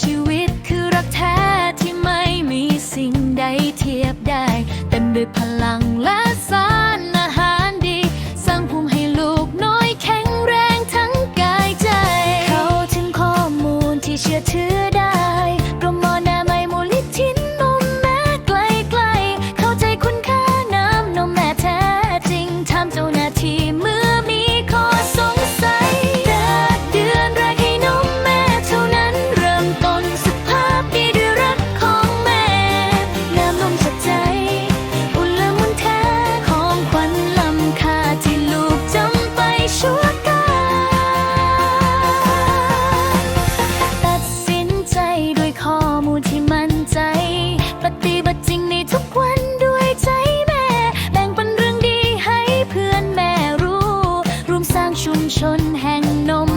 ชีวิตคือรักแท้ที่ไม่มีสิ่งใดเทียบได้ เต็มด้วยพลังและสารอาหารดี สร้างภูมิให้ลูกน้อยแข็งแรงทั้งกายใจ เขาถึงข้อมูลที่เชื่อถือได้างชุมชนแห่งนม